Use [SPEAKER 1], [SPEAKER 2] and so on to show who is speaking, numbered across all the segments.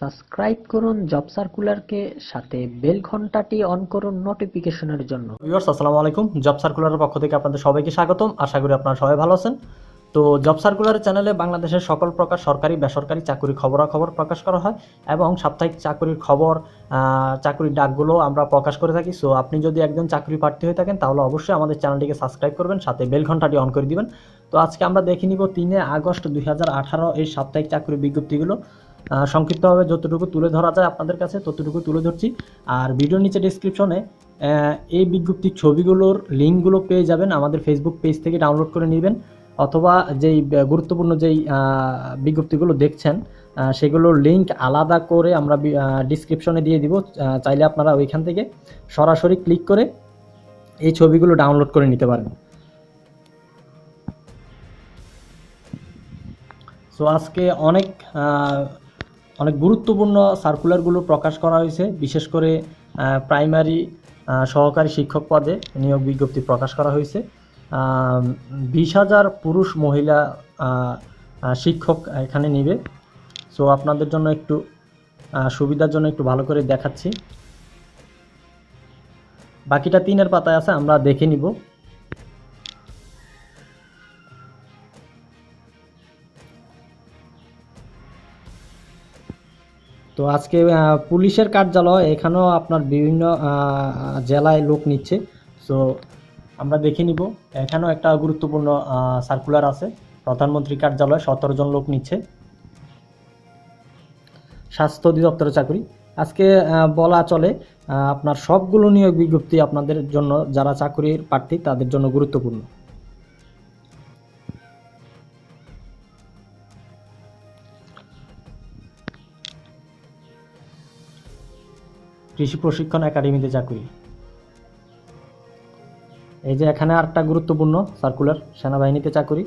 [SPEAKER 1] Subscribe করুন job সার্কুলারকে, সাথে bell ঘন্টাটি on করুন নোটিফিকেশনের জন্য।
[SPEAKER 2] ভিউয়ার্স, আসসালামু আলাইকুম। জব সার্কুলারের পক্ষ থেকে আপনাদের সবাইকে স্বাগতম। আশা করি আপনারা সবাই ভালো আছেন। তো জব সার্কুলার চ্যানেলে বাংলাদেশের সকল প্রকার সরকারি, বেসরকারি চাকরি খবরাখবর প্রকাশ করা হয় এবং সাপ্তাহিক চাকরির খবর চাকরির ডাকগুলো আমরা প্রকাশ করে থাকি। সো আপনি যদি একজন চাকরি প্রার্থী হয়ে থাকেন, তাহলে অবশ্যই আমাদের চ্যানেলটিকে সাবস্ক্রাইব করবেন, সাথে বেল ঘন্টাটি অন করে দিবেন। তো আজকে আমরা দেখে নিব তিনে আগস্ট দুই হাজার আঠারো এই সাপ্তাহিক চাকরির বিজ্ঞপ্তিগুলো। সংক্ষিপ্তভাবে যতটুকু তুলে ধরা যায় আপনাদের কাছে, ততটুকু তুলে ধরছি। আর ভিডিওর নিচে ডিসক্রিপশনে এই বিজ্ঞপ্তির ছবিগুলোর লিঙ্কগুলো পেয়ে যাবেন। আমাদের ফেসবুক পেজ থেকে ডাউনলোড করে নেবেন অথবা যেই গুরুত্বপূর্ণ যেই বিজ্ঞপ্তিগুলো দেখছেন সেগুলোর লিঙ্ক আলাদা করে আমরা ডিসক্রিপশনে দিয়ে দিব। চাইলে আপনারা ওইখান থেকে সরাসরি ক্লিক করে এই ছবিগুলো ডাউনলোড করে নিতে পারেন। সো আজকে অনেক অনেক গুরুত্বপূর্ণ সার্কুলারগুলো প্রকাশ করা হয়েছে। বিশেষ করে প্রাইমারি সহকারী শিক্ষক পদে নিয়োগ বিজ্ঞপ্তি প্রকাশ করা হয়েছে। বিশ হাজার পুরুষ মহিলা শিক্ষক এখানে নিবে। সো আপনাদের জন্য একটু সুবিধার জন্য একটু ভালো করে দেখাচ্ছি। বাকিটা তিনের পাতায় আছে, আমরা দেখে নিব। তো আজকে পুলিশের কার্যালয় এখানেও আপনার বিভিন্ন জেলায় লোক নিচ্ছে। সো আমরা দেখে নিব। এখানেও একটা গুরুত্বপূর্ণ সার্কুলার আছে। প্রধানমন্ত্রী কার্যালয় সতেরো জন লোক নিচ্ছে। স্বাস্থ্য অধিদপ্তরের চাকরি। আজকে বলা চলে আপনার সবগুলো নিয়োগ বিজ্ঞপ্তি আপনাদের জন্য, যারা চাকরির প্রার্থী, তাদের জন্য গুরুত্বপূর্ণ। কৃষি প্রশিক্ষণ একাডেমিতে চাকরি। এই যে এখানে আরেকটা গুরুত্বপূর্ণ সার্কুলার সেনাবাহিনীতে চাকরি।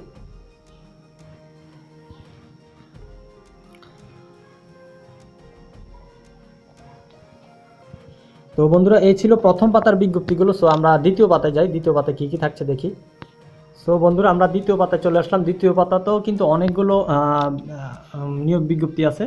[SPEAKER 2] তো বন্ধুরা, এই ছিল প্রথম পাতার বিজ্ঞপ্তিগুলো। সো আমরা দ্বিতীয় পাতায় যাই। দ্বিতীয় পাতায় কি কি থাকছে দেখি। সো বন্ধুরা, আমরা দ্বিতীয় পাতায় চলে আসলাম। দ্বিতীয় পাতাতেও কিন্তু অনেকগুলো নিয়োগ বিজ্ঞপ্তি আছে।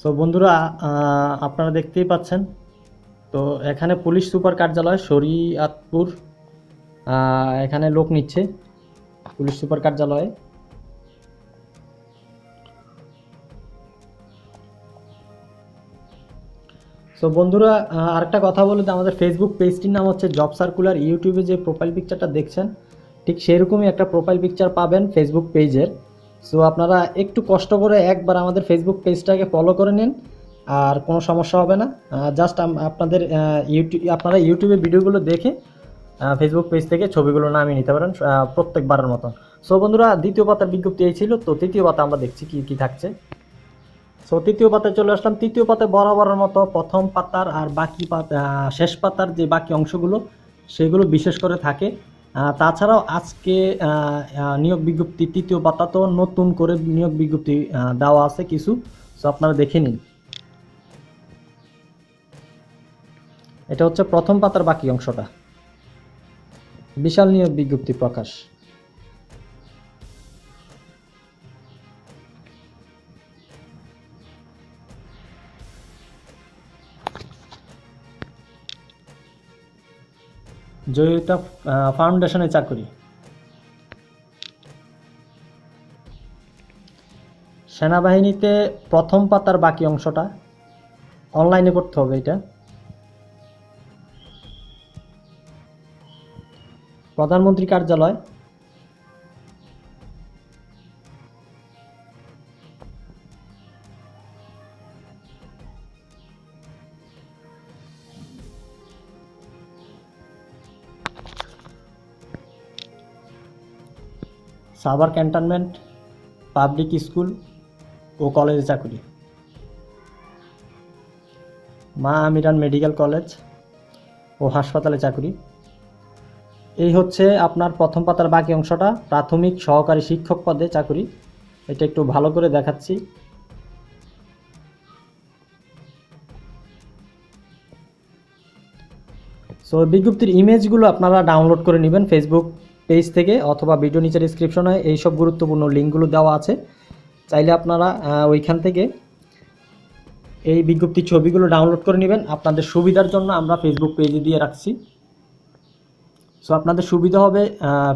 [SPEAKER 2] সো বন্ধুরা আপনারা দেখতেই পাচ্ছেন। তো, এখানে পুলিশ সুপার কার্যালয়, শরিয়াতপুর। এখানে লোক নিচ্ছে পুলিশ সুপার কার্যালয়ে। সো বন্ধুরা আরেকটা কথা বলে আমাদের ফেসবুক পেজটির নাম হচ্ছে জব সার্কুলার ইউটিউবে যে প্রোফাইল পিকচারটা দেখছেন, ঠিক সেরকমই একটা প্রোফাইল পিকচার পাবেন ফেসবুক পেজের সো আপনারা একটু কষ্ট করে একবার আমাদের ফেসবুক পেজটাকে ফলো করে নিন, আর কোনো সমস্যা হবে না। জাস্ট আপনাদের ইউটিউব আপনারা ইউটিউবে ভিডিওগুলো দেখে ফেসবুক পেজ থেকে ছবিগুলো নামিয়ে নিতে পারেন প্রত্যেকবারের মতন। সো বন্ধুরা, দ্বিতীয় পাতার বিজ্ঞপ্তি এই ছিল। তো তৃতীয় পাতা আমরা দেখছি কি কি থাকছে। সো তৃতীয় পাতায় চলে আসলাম। তৃতীয় পাতায় বরাবরের মতো প্রথম পাতার আর বাকি পাতা শেষ পাতার যে বাকি অংশগুলো, সেগুলো বিশেষ করে থাকে। তাছাড়াও আজকে নিয়োগ বিজ্ঞপ্তি, তৃতীয় পাতা তো নতুন করে নিয়োগ বিজ্ঞপ্তি দেওয়া আছে কিছু। সো আপনারা দেখে নিন। এটা হচ্ছে প্রথম পাতার বাকি অংশটা। বিশাল নিয়োগ বিজ্ঞপ্তি প্রকাশ। জয়িতা ফাউন্ডেশনে চাকরি। সেনাবাহিনীতে প্রথম পাতার বাকি অংশটা। অনলাইনে করতে হবে এটা। প্রধানমন্ত্রী কার্যালয়। সাভার ক্যান্টনমেন্ট, পাবলিক স্কুল ও কলেজে চাকরি। মা আমিরান মেডিকেল কলেজ ও হাসপাতালে চাকরি। এই হচ্ছে আপনার প্রথম পাতার বাকি অংশটা। প্রাথমিক সহকারী শিক্ষক পদে চাকরি। এটা একটু ভালো করে দেখাচ্ছি। সো বিজ্ঞপ্তির ইমেজগুলো আপনারা ডাউনলোড করে নেবেন ফেসবুক পেজ থেকে অথবা ভিডিও নিচে ডিসক্রিপশনে এই সব গুরুত্বপূর্ণ লিঙ্কগুলো দেওয়া আছে। চাইলে আপনারা ওইখান থেকে এই বিজ্ঞপ্তির ছবিগুলো ডাউনলোড করে নেবেন। আপনাদের সুবিধার জন্য আমরা ফেসবুক পেজে দিয়ে রাখছি। সো আপনাদের সুবিধা হবে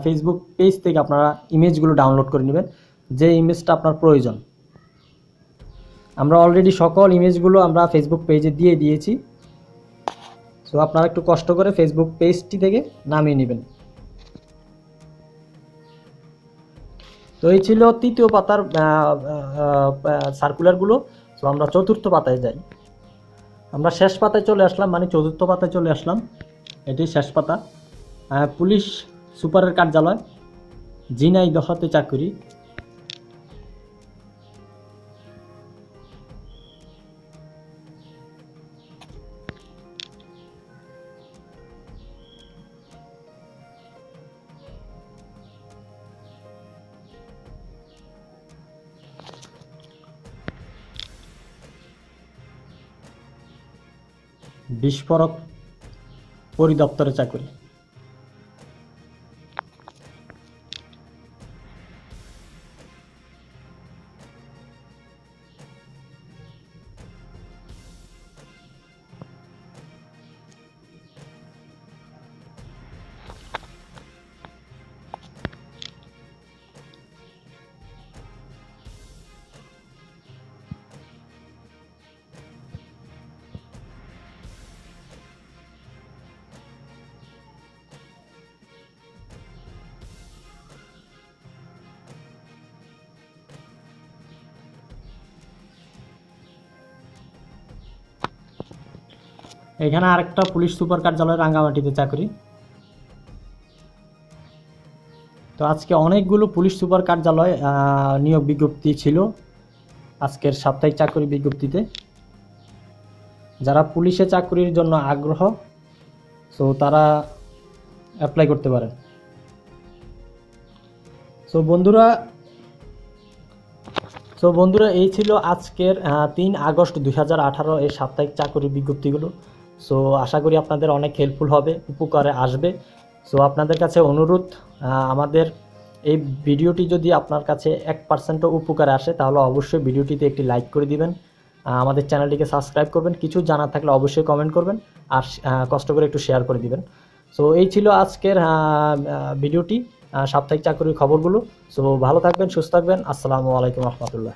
[SPEAKER 2] ফেসবুক পেজ থেকে আপনারা ইমেজগুলো ডাউনলোড করে নেবেন। যে ইমেজটা আপনার প্রয়োজন। আমরা অলরেডি সকল ইমেজগুলো আমরা ফেসবুক পেজে দিয়ে দিয়েছি। সো আপনারা একটু কষ্ট করে ফেসবুক পেজটি থেকে নামিয়ে নেবেন। তো এই ছিল তৃতীয় পাতার সার্কুলারগুলো তো আমরা চতুর্থ পাতায় যাই। আমরা শেষ পাতায় চলে আসলাম মানে চতুর্থ পাতায় চলে আসলাম। এটি শেষ পাতা। পুলিশ সুপারের কার্যালয় জিনাই দহাতে চাকরি। বিস্ফোরক পরিদপ্তরে চাকরি। এখানে আরেকটা পুলিশ সুপার কার্যালয় রাঙ্গামাটিতে চাকরি। তো আজকে অনেকগুলো পুলিশ সুপার কার্যালয় নিয়োগ বিজ্ঞপ্তি ছিল আজকের সাপ্তাহিক চাকরি বিজ্ঞপ্তিতে। যারা পুলিশে চাকরির জন্য আগ্রহ সো তারা অ্যাপ্লাই করতে পারে। সো বন্ধুরা সো বন্ধুরা, এই ছিল আজকের তিন আগস্ট দুই হাজার আঠারো এই সাপ্তাহিক চাকরি বিজ্ঞপ্তিগুলো। সো আশা করি আপনাদের অনেক হেল্পফুল হবে, উপকারে আসবে। সো আপনাদের কাছে অনুরোধ আমাদের এই ভিডিওটি যদি আপনার কাছে এক পার্সেন্টও উপকারে আসে, তাহলে অবশ্যই ভিডিওটিতে একটি লাইক করে দিবেন। আমাদের চ্যানেলটিকে সাবস্ক্রাইব করবেন। কিছু জানা থাকলে অবশ্যই কমেন্ট করবেন আর কষ্ট করে একটু শেয়ার করে দিবেন। সো এই ছিল আজকের ভিডিওটি সাপ্তাহিক চাকরির খবরগুলো। সো ভালো থাকবেন, সুস্থ থাকবেন। আসসালামু আলাইকুম রহমতুল্লাহ।